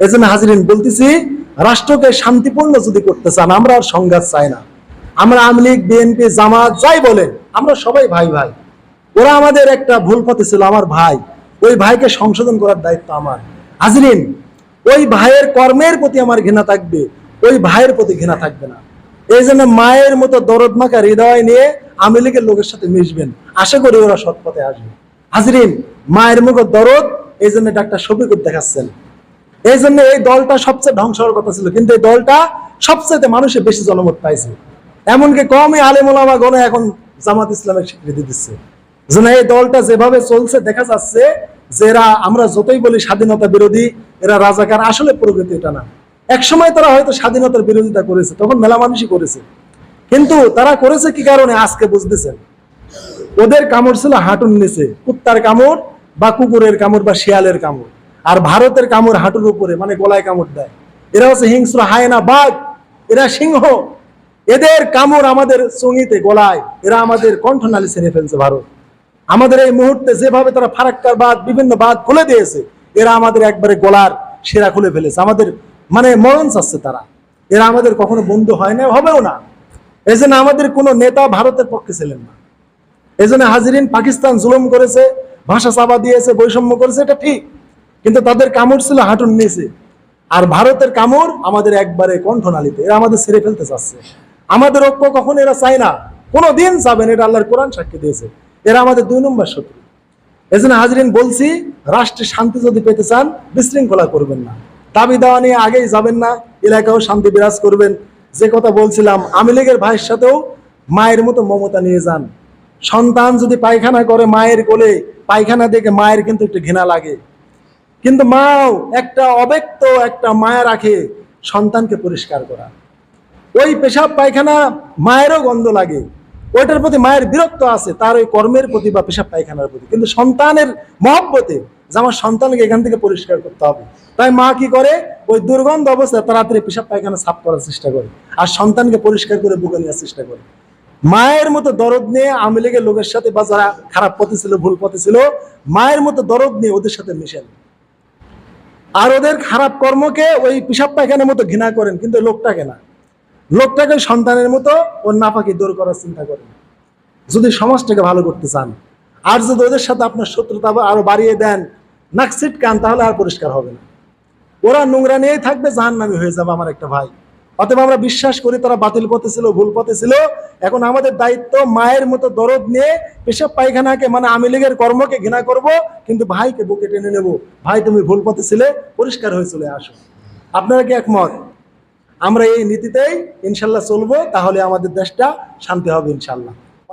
এই জন্য হাজিরিন বলতেছি, রাষ্ট্রকে শান্তিপূর্ণ যদি করতে চান, আমরা আর সংঘাত চাই না। আমরা আওয়ামী লীগ, বিএনপি, জামাত, যাই বলেন, আমরা সবাই ভাই ভাই। ওরা আমাদের একটা ভুল পথে ছিল, আমার ভাই। ওই ভাইকে সংশোধন করার দায়িত্ব আমার। হাজরিন, ওই ভাইয়ের কর্মের প্রতি আমার ঘৃণা থাকবে, ওই ভাইয়ের প্রতি ঘৃণা থাকবে না। এই জন্য মায়ের মতো দরদ মাখা হৃদয় নিয়ে আওয়ামী লীগের লোকের সাথে মিশবেন। আশা করি ওরা সৎ পথে আসবে। হাজরিন, মায়ের মুখে দরদ, এই জন্য ডাক্তার শফিকুর দেখাচ্ছেন। এই জন্য এই দলটা সবচেয়ে ধ্বংস হওয়ার কথা ছিল। কিন্তু এই দলটা সবচেয়ে মানুষের বেশি জনমত পাইছে। এমনকি কমই আলেমুলামা গণ এখন জামাত ইসলামের স্বীকৃতি দিচ্ছে। এই দলটা যেভাবে চলছে, দেখা যাচ্ছে যে এরা, আমরা যতই বলি স্বাধীনতা বিরোধী, এরা রাজাকার, আসলে প্রকৃতি এটা না। একসময় তারা হয়তো স্বাধীনতার বিরোধিতা করেছে, তখন মেলা মানুষই করেছে। কিন্তু তারা করেছে কি কারণে, আজকে বুঝতেছেন? ওদের কামড় ছিল হাঁটুর নিচে। কুত্তার কামড় বা কুকুরের কামড় বা শিয়ালের কামড়। আর ভারতের কামড় হাঁটুর উপরে মানে গলায় কামড় দেয়। এরা হচ্ছে হিংস্র, হায়না, বাঘ, এরা সিংহ। এদের কামড় আমাদের চঙিতে গলায়, এরা আমাদের কণ্ঠনালী ছেড়ে ফেলছে ভারত। আমাদের এই মুহূর্তে যেভাবে তারা ফারাক্কার বাদ বিভিন্ন বাদ খুলে দিয়েছে, এরা আমাদের একবারে গলার সেরা খুলে ফেলেছে। আমাদের মানে মরণ চাচ্ছে তারা। এরা আমাদের কখনো বন্ধু হয় না, হবেও না। এই জন্য আমাদের কোনো নেতা ভারতের পক্ষে ছিলেন না। এই জন্য হাজিরিন পাকিস্তান জুলুম করেছে, ভাষা চাপা দিয়েছে, বৈষম্য করেছে, এটা ঠিক। কিন্তু তাদের কামড় ছিল হাঁটুর নিচে। আর ভারতের কামড় আমাদের একবারে কণ্ঠনালীতে, এরা আমাদের ছেড়ে ফেলতে চাচ্ছে। আমাদের ঐক্য কখন এরা চায় না। কোনো দিন চাবেন এটা আল্লাহর কোরআন সাক্ষী দিয়েছে। এরা আমাদের দুই নম্বর শত্রু। এই জন্য হাজরিন বলছি, রাষ্ট্রে শান্তি যদি পেতে চান, বিশৃঙ্খলা করবেন না। দাবি দেওয়া নিয়ে আগেই যাবেন না, এলাকাও শান্তি বিরাজ করবেন। যে কথা বলছিলাম আমি লীগের ভাইয়ের সাথেও মায়ের মতো মমতা নিয়ে যান। সন্তান যদি পায়খানা করে মায়ের কোলে, পায়খানা দেখে মায়ের কিন্তু একটু ঘৃণা লাগে। কিন্তু মাও একটা অব্যক্ত একটা মায়া রাখে সন্তানকে পরিষ্কার করা। ওই পেশাব পায়খানা মায়েরও গন্ধ লাগে। ওইটার প্রতি মায়ের বিরক্ত আছে, তার ওই কর্মের প্রতি বা পেশাব পায়খানার প্রতি। কিন্তু সন্তানের মহব্বতে যে আমার সন্তানকে এখান থেকে পরিষ্কার করতে হবে। তাই মা কি করে? ওই দুর্গন্ধ অবস্থায় তাড়াতাড়ি পেশাব পায়খানা সাফ করার চেষ্টা করে আর সন্তানকে পরিষ্কার করে বুকে নেওয়ার চেষ্টা করে। মায়ের মতো দরদ নিয়ে আওয়ামী লীগের লোকের সাথে বা যারা খারাপ পথে ছিল, ভুল পথে ছিল, মায়ের মতো দরদ নিয়ে ওদের সাথে মিশেন। আর ওদের খারাপ কর্মকে ওই পিসাব পায়খানার মতো ঘৃণা করেন, কিন্তু লোকটাকে না। লোকটাকে সন্তানের মতো ওর নাপাকে দূর করার চিন্তা করেন। যদি সমাজটাকে ভালো করতে চান, আর যদি ওদের সাথে আপনার শত্রুতা আরও বাড়িয়ে দেন নাকসিট কান তাহলে আর পরিষ্কার হবে না। ওরা নোংরা নিয়েই থাকবে জাহান নামি হয়ে যাবে আমার একটা ভাই। অতএব আমরা বিশ্বাস করি তারা বাতিল পথে ছিল, ভুল পথে ছিল। এখন আমাদের দায়িত্ব মায়ের মতো দরদ নিয়ে পেশাব পায়খানাকে মানে আমি লীগের কর্মকে ঘৃণা করব, কিন্তু ভাইকে বুকে টেনে নেব। ভাই, তুমি ভুল পথে ছিলে, পরিষ্কার হয়ে চলে আসো। আপনারা কি একমত? আমরা এই নীতিতেই ইনশাল্লাহ চলবো, তাহলে আমাদের দেশটা শান্তি হবে ইনশাল্লাহ।